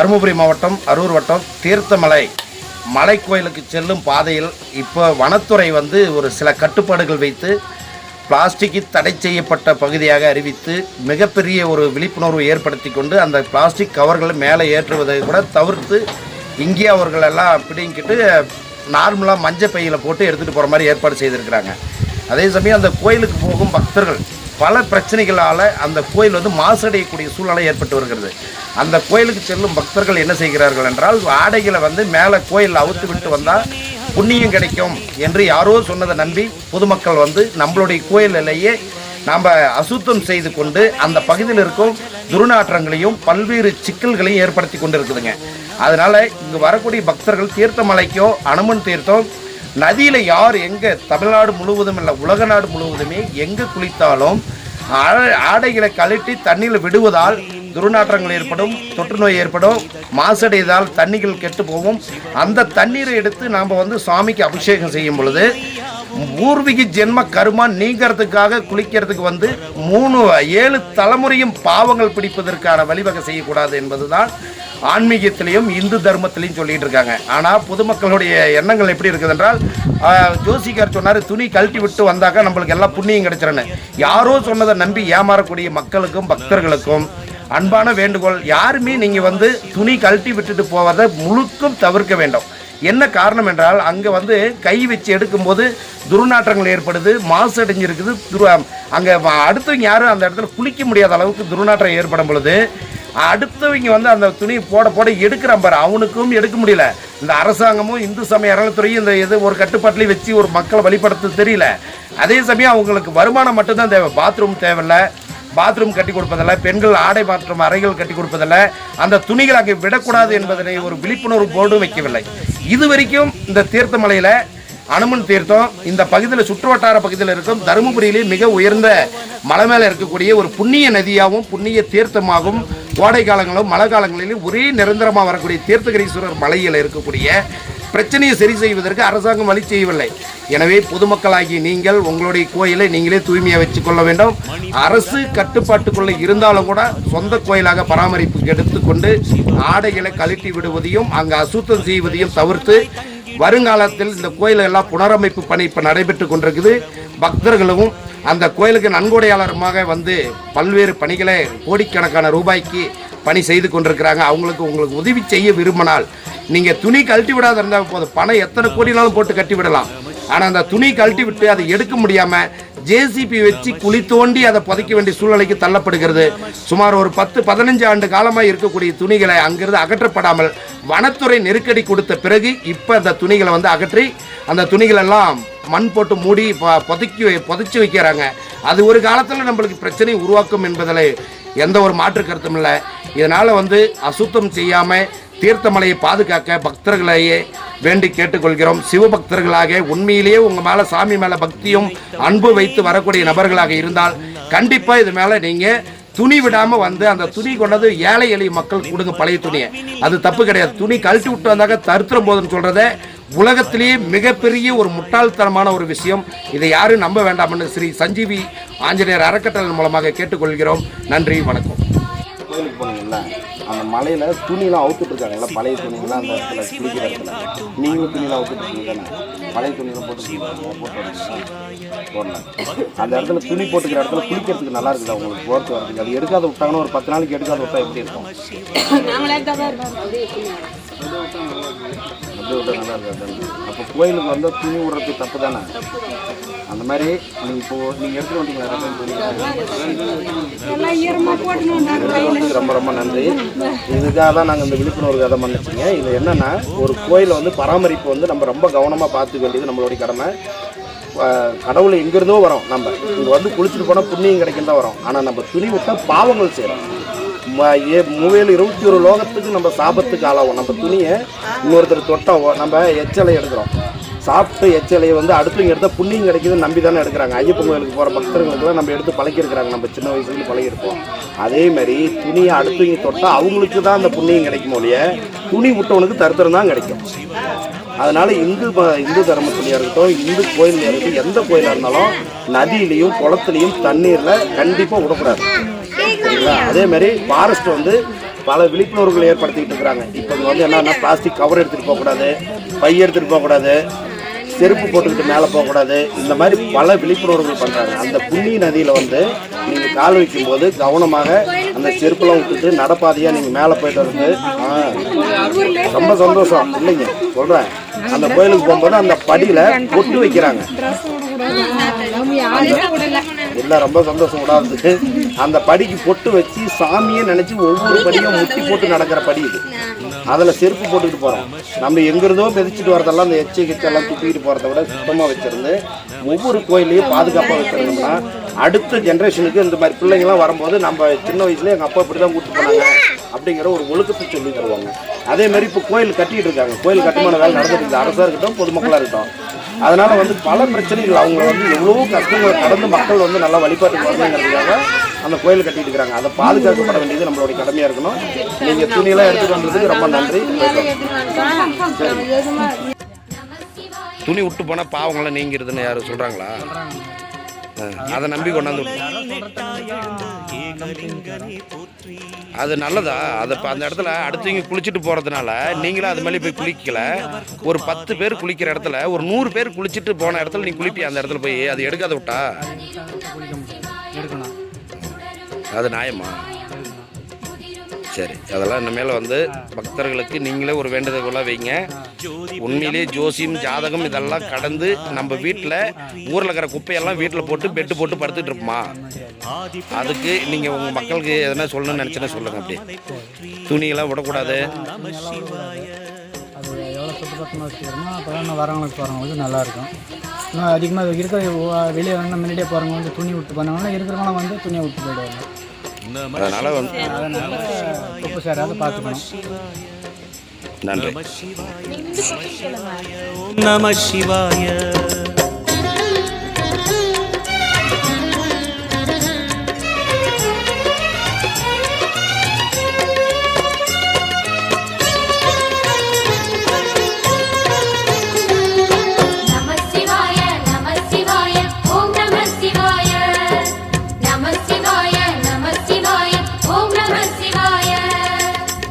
தருமபுரி மாவட்டம் அரூர் வட்டம் தீர்த்தமலை. மலை கோயிலுக்கு செல்லும் பாதையில் இப்போ வனத்துறை வந்து ஒரு சில கட்டுப்பாடுகள் வைத்து பிளாஸ்டிக்கு தடை செய்யப்பட்ட பகுதியாக அறிவித்து மிகப்பெரிய ஒரு விழிப்புணர்வு ஏற்படுத்தி கொண்டு அந்த பிளாஸ்டிக் கவர்களை மேலே ஏற்றுவதை கூட தவிர்த்து இங்கே அவர்களெல்லாம் பிடிங்கிட்டு நார்மலாக மஞ்சள் பையில் போட்டு எடுத்துகிட்டு போகிற மாதிரி ஏற்பாடு செய்திருக்கிறாங்க. அதே சமயம் அந்த கோயிலுக்கு போகும் பக்தர்கள் பல பிரச்சனைகளால் அந்த கோயில் வந்து மாசடையக்கூடிய சூழ்நிலை ஏற்பட்டு வருகிறது. அந்த கோயிலுக்கு செல்லும் பக்தர்கள் என்ன செய்கிறார்கள் என்றால் ஆடைகளை வந்து மேலே கோயில் அவுத்து விட்டு வந்தால் புண்ணியம் கிடைக்கும் என்று யாரோ சொன்னதை நம்பி பொதுமக்கள் வந்து நம்மளுடைய கோயிலிலேயே நாம் அசுத்தம் செய்து கொண்டு அந்த பகுதியில் இருக்கும் துர்நாற்றங்களையும் பல்வேறு சிக்கல்களையும் ஏற்படுத்தி கொண்டு இருக்குதுங்க அதனால் இங்கே வரக்கூடிய பக்தர்கள் தீர்த்தமலைக்கோ அனுமன் தீர்த்தம் நதியில் யார் எங்கே தமிழ்நாடு முழுவதும் இல்லை உலக நாடு முழுவதுமே எங்கே குளித்தாலும் ஆடைகளை கழட்டி தண்ணியில் விடுவதால் துர்நாற்றங்கள் ஏற்படும் தொற்று நோய் ஏற்படும் மாசடையதால் தண்ணிகள் கெட்டு போகும். அந்த தண்ணீரை எடுத்து நாம் வந்து சுவாமிக்கு அபிஷேகம் செய்யும் பொழுது பூர்வீக ஜென்ம கருமா நீங்கிறதுக்காக குளிக்கிறதுக்கு வந்து மூணு ஏழு தலைமுறையும் பாவங்கள் பிடிப்பதற்கான வழிவகை செய்யக்கூடாது என்பதுதான் ஆன்மீகத்திலையும் இந்து தர்மத்திலையும் சொல்லிட்டு இருக்காங்க. ஆனால் பொதுமக்களுடைய எண்ணங்கள் எப்படி இருக்குது என்றால் ஜோசிக்கார் சொன்னார் துணி கழட்டி விட்டு வந்தாக்க நம்மளுக்கு எல்லா புண்ணியம் கிடைச்சிடன்னு யாரோ சொன்னதை நம்பி ஏமாறக்கூடிய மக்களுக்கும் பக்தர்களுக்கும் அன்பான வேண்டுகோள் யாருமே நீங்கள் வந்து துணி கழட்டி விட்டுட்டு போவதை முழுக்கும் தவிர்க்க வேண்டும். என்ன காரணம் என்றால் அங்கே வந்து கை வச்சு எடுக்கும்போது துர்நாற்றங்கள் ஏற்படுது மாசு அடைஞ்சிருக்குது துரு அங்கே அடுத்தவங்க யாரும் அந்த இடத்துல குளிக்க முடியாத அளவுக்கு துர்நாற்றம் ஏற்படும் பொழுது அடுத்தவங்க வந்து அந்த துணி போட போட எடுக்கிறான் பாரு அவனுக்கும் எடுக்க முடியல. இந்த அரசாங்கமும் இந்து சமய அறநிலைத்துறையும் இந்த இது ஒரு கட்டுப்பாட்டிலையும் வச்சு ஒரு மக்களை வழிபடுத்த தெரியல. அதே சமயம் அவங்களுக்கு வருமானம் மட்டும்தான் தேவை பாத்ரூம் தேவையில்ல பாத்ரூம் கட்டி கொடுப்பதில்லை பெண்கள் ஆடை மாற்றும் அறைகள் கட்டி கொடுப்பதில்லை அந்த துணிகள் அங்கே விடக்கூடாது என்பதனை ஒரு விழிப்புணர்வு போர்டும் வைக்கவில்லை. இது வரைக்கும் இந்த தீர்த்தமலையில் அனுமன் தீர்த்தம் இந்த பகுதியில் சுற்றுவட்டார பகுதியில் இருக்கும் தருமபுரியிலே மிக உயர்ந்த மலை மேலே இருக்கக்கூடிய ஒரு புண்ணிய நதியாகவும் புண்ணிய தீர்த்தமாகவும் கோடை காலங்களும் மழை காலங்களிலும் ஒரே நிரந்தரமாக வரக்கூடிய தீர்த்தகிரீஸ்வரர் மலையில் இருக்கக்கூடிய பிரச்சனையை சரி செய்வதற்கு அரசாங்கம் வழி செய்யவில்லை. எனவே பொதுமக்களாகி நீங்கள் உங்களுடைய கோயிலை நீங்களே தூய்மையாக வச்சுக்கொள்ள வேண்டும். அரசு கட்டுப்பாட்டுக்குள்ள இருந்தாலும் கூட சொந்த கோயிலாக பராமரிப்பு எடுத்துக்கொண்டு ஆடைகளை கழட்டி விடுவதையும் அங்கு அசுத்தம் செய்வதையும் தவிர்த்து வருங்காலத்தில் இந்த கோயிலெல்லாம் புனரமைப்பு பணி இப்போ நடைபெற்று கொண்டிருக்குது. பக்தர்களும் அந்த கோயிலுக்கு நன்கொடையாளருமாக வந்து பல்வேறு பணிகளை கோடிக்கணக்கான ரூபாய்க்கு பணி செய்து கொண்டிருக்கிறாங்க. அவங்களுக்கு உங்களுக்கு உதவி செய்ய விரும்பினால் நீங்கள் துணி கழட்டி விடாத இருந்தால் போதும். பணம் எத்தனை கோடினாலும் போட்டு கட்டி விடலாம். ஆனால் அந்த துணி கழட்டி விட்டு அதை எடுக்க முடியாமல் ஜேசிபி வச்சு குழி தோண்டி அதை புதைக்க வேண்டிய சூழ்நிலைக்கு தள்ளப்படுகிறது. சுமார் ஒரு பத்து பதினஞ்சு ஆண்டு காலமாக இருக்கக்கூடிய துணிகளை அங்கிருந்து அகற்றப்படாமல் வனத்துறை நெருக்கடி கொடுத்த பிறகு இப்போ அந்த துணிகளை வந்து அகற்றி அந்த துணிகளெல்லாம் மண் போட்டு மூடி ப- புதைக்கி வை- புதைச்சி வைக்கிறாங்க. அது ஒரு காலத்தில் நம்மளுக்கு பிரச்சனை உருவாக்கும் என்பதில் எந்த ஒரு மாற்று கருத்தும் இல்லை. இதனால் வந்து அசுத்தம் செய்யாமல் தீர்த்தமலையை பாதுகாக்க பக்தர்களையே வேண்டி கேட்டுக்கொள்கிறோம். சிவபக்தர்களாக உண்மையிலேயே உங்கள் மேலே சாமி மேலே பக்தியும் அன்பு வைத்து வரக்கூடிய நபர்களாக இருந்தால் கண்டிப்பாக இது மேலே நீங்கள் துணி விடாமல் வந்து அந்த துணி கொண்டது ஏழை எளிய மக்கள் கொடுங்க பழைய துணியை. அது தப்பு கிடையாது. துணி கழட்டி விட்டு வந்தாக்க தருத்திரம் போதுன்னு சொல்கிறத உலகத்திலேயே மிகப்பெரிய ஒரு முட்டாள்தனமான ஒரு விஷயம். இதை யாரும் நம்ப வேண்டாம்னு ஸ்ரீ சஞ்சீவி ஆஞ்சநேயர் அறக்கட்டளை மூலமாக கேட்டுக்கொள்கிறோம். நன்றி வணக்கம். மலையில துணியெல்லாம் அவுத்துட்டு இருக்காங்கல்ல பழைய துணியெல்லாம் அந்த இடத்துல குளிக்கிற இடத்துல. நீங்களும் துணியெல்லாம் அவுத்துட்டு இருக்கீங்க பழைய துணியெல்லாம் போட்டு போட்டு? போடல அந்த இடத்துல துணி போட்டுக்கிற இடத்துல குளிக்கிறதுக்கு நல்லா இருக்குதா உங்களுக்கு? போர்த்து வரதுக்கு. அது எடுக்காத விட்டாங்கன்னா ஒரு பத்து நாளைக்கு எடுக்காத விட்டா எப்படி இருக்கும்? அப்படி விட்டா நல்லா இருக்காது அப்போ கோயிலுக்கு வந்து துணி விடுறது தப்பு தானே? அந்த மாதிரி நீங்கள் இப்போ நீங்கள் எடுத்துகிட்டு வந்தீங்களா ரொம்ப ரொம்ப நன்றி. இதுக்காக தான் நாங்கள் இந்த விழிப்புணர்வு கதை பண்ணிச்சிங்க இது என்னன்னா ஒரு கோயிலை வந்து பராமரிப்பு வந்து நம்ம ரொம்ப கவனமாக பார்த்துக்க வேண்டியது நம்மளுடைய கடமை. கடவுள் எங்கேருந்தோ வரோம் நம்ம. இங்கே வந்து குளிச்சுட்டு போனால் புண்ணியம் கிடைக்கும் தான் வரோம். ஆனால் நம்ம துணி விட்டால் பாவங்கள் செய்கிறோம் மூவேல் இருபத்தி ஒரு லோகத்துக்கு நம்ம சாபத்துக்கு ஆளாகும் நம்ம துணியை இன்னொருத்தர் தொட்டா நம்ம எச்சலை எடுக்கிறோம். சாப்பிட்டு எச்சலையை வந்து அடுத்தவங்க எடுத்தால் புண்ணியம் கிடைக்குதுன்னு நம்பி தானே எடுக்கிறாங்க. ஐயப்பன் கோயிலுக்கு போகிற பக்தர்களுக்குலாம் நம்ம எடுத்து பழக்கிருக்கிறாங்க நம்ம சின்ன வயசுலேருந்து பழகிருப்போம் அதே மாதிரி துணியை அடுத்தவங்க தொட்டால் அவங்களுக்கு தான் அந்த புண்ணியம் கிடைக்கும் ஒழிய துணி விட்டவனுக்கு தருத்தரம் தான் கிடைக்கும். அதனால் இந்து இந்து தர்மத்துலையாக இருக்கட்டும் இந்து கோயிலையாக இருக்கட்டும் எந்த கோயிலாக இருந்தாலும் நதியிலையும் குளத்துலையும் தண்ணீரில் கண்டிப்பாக விடக்கூடாது. சரிங்களா? அதே மாதிரி ஃபாரஸ்ட் வந்து பல விழிப்புணர்வுகள் ஏற்படுத்திக்கிட்டு இருக்கிறாங்க. இப்போ வந்து என்னன்னா பிளாஸ்டிக் கவர் எடுத்துகிட்டு போகக்கூடாது பை எடுத்துகிட்டு போகக்கூடாது செருப்பு போட்டுக்கிட்டு மேலே போகக்கூடாது இந்த மாதிரி பல விழிப்புணர்வுகள் பண்ணுறாங்க அந்த புண்ணி நதியில் வந்து நீங்கள் கால் வைக்கும்போது கவனமாக அந்த செருப்பெல்லாம் விட்டுட்டு நடப்பாதையாக நீங்கள் மேலே போயிட்டு வந்து ரொம்ப சந்தோஷம் இல்லைங்க சொல்கிறேன் அந்த கோயிலுக்கு போகும்போது அந்த படியில் பொட்டு வைக்கிறாங்க எல்லாம் ரொம்ப சந்தோஷம் விடாது அந்த படிக்கு பொட்டு வச்சு சாமியை நினச்சி ஒவ்வொரு படியும் முட்டி போட்டு நடக்கிற படி இது. அதில் செருப்பு போட்டுக்கிட்டு போகிறோம் நம்ம எங்கிருந்தோ மிதிச்சிட்டு வரதெல்லாம் அந்த எச்சை கிச்செல்லாம் துப்பிக்கிட்டு போகிறத விட சுத்தமாக வச்சிருந்து ஒவ்வொரு கோயிலையும் பாதுகாப்பாக வச்சிருந்தோம்னா அடுத்த ஜென்ரேஷனுக்கு இந்த மாதிரி பிள்ளைங்களாம் வரும்போது நம்ம சின்ன வயசுல எங்கள் அப்பா இப்படி தான் கூப்பிட்டு போனாங்க அப்படிங்கிற ஒரு ஒழுக்கத்தை சொல்லி தருவாங்க. அதே மாதிரி இப்போ கோயில் கட்டிகிட்டு இருக்காங்க. கோயில் கட்டுமான வேலை நடந்துட்டு இருக்குது. அரசாக இருக்கட்டும் பொதுமக்களாக இருக்கட்டும். அதனால வந்து பல பிரச்சனைகள் அவங்க வந்து எவ்வளவோ கஷ்டங்களை கடந்து மக்கள் வந்து நல்லா வழிபாட்டுக்கு வரணுங்கிறதுக்காக அந்த கோயில் கட்டிட்டு இருக்காங்க அதை பாதுகாக்கப்பட வேண்டியது நம்மளுடைய கடமையா இருக்கணும். நீங்க துணியெல்லாம் எடுத்துட்டு வந்ததுக்கு ரொம்ப நன்றி. துணி விட்டு போனால் பாவங்களாம் நீங்கிறதுன்னு யாரும் சொல்கிறாங்களா அதை நம்பி கொண்டாந்து அது நல்லதா? அதை இப்போ அந்த இடத்துல அடுத்தவங்க குளிச்சுட்டு போகிறதுனால நீங்களும் அது மேலே போய் குளிக்கல. ஒரு பத்து பேர் குளிக்கிற இடத்துல ஒரு நூறு பேர் குளிச்சுட்டு போன இடத்துல நீ குளிப்பியா அந்த இடத்துல போய்? அது எடுக்காத விட்டா? எடுக்கணும். அது நியாயமா? சரி அதெல்லாம் இனிமேல் வந்து பக்தர்களுக்கு நீங்களே ஒரு வேண்டுதல்களாக வைங்க. உண்மையிலேயே ஜோசியம் ஜாதகம் இதெல்லாம் கடந்து நம்ம வீட்டில் ஊரில் இருக்கிற குப்பையெல்லாம் வீட்டில் போட்டு பெட்டு போட்டு படுத்துட்டு இருப்போமா அதுக்கு நீங்கள் உங்கள் மக்களுக்கு எதனா சொல்லணும்னு நினச்சினா சொல்லுங்கள் அப்படி துணியெல்லாம் விடக்கூடாது. அது எவ்வளோ வச்சுக்கிறோமோ அப்போ தான் வரவங்களுக்கு போகிறவங்களுக்கு நல்லாயிருக்கும் இன்னும் அதிகமாக இருக்கிற வெளியே வந்து முன்னாடியே போகிறவங்க வந்து துணி விட்டு போனாங்கன்னா இருக்கிறவங்களும் வந்து துணியை விட்டு போயிடுவாங்க. அதனால் வந்து குப்பை சேராத பார்த்துக்கணும். நன்றி. ஓம் நம சிவாய.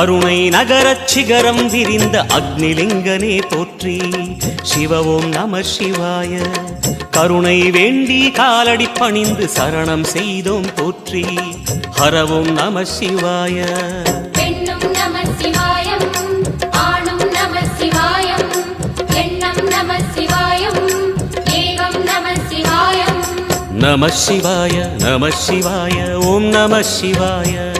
அருணை நகரச் சிகரம் விரிந்த அக்னிலிங்கனே போற்றி சிவ ஓம் நம சிவாய. கருணை வேண்டி காலடி பணிந்து சரணம் செய்தோம் போற்றி. ஹர ஓம் நம சிவாய. நம சிவாய நம சிவாய ஓம் நம சிவாய.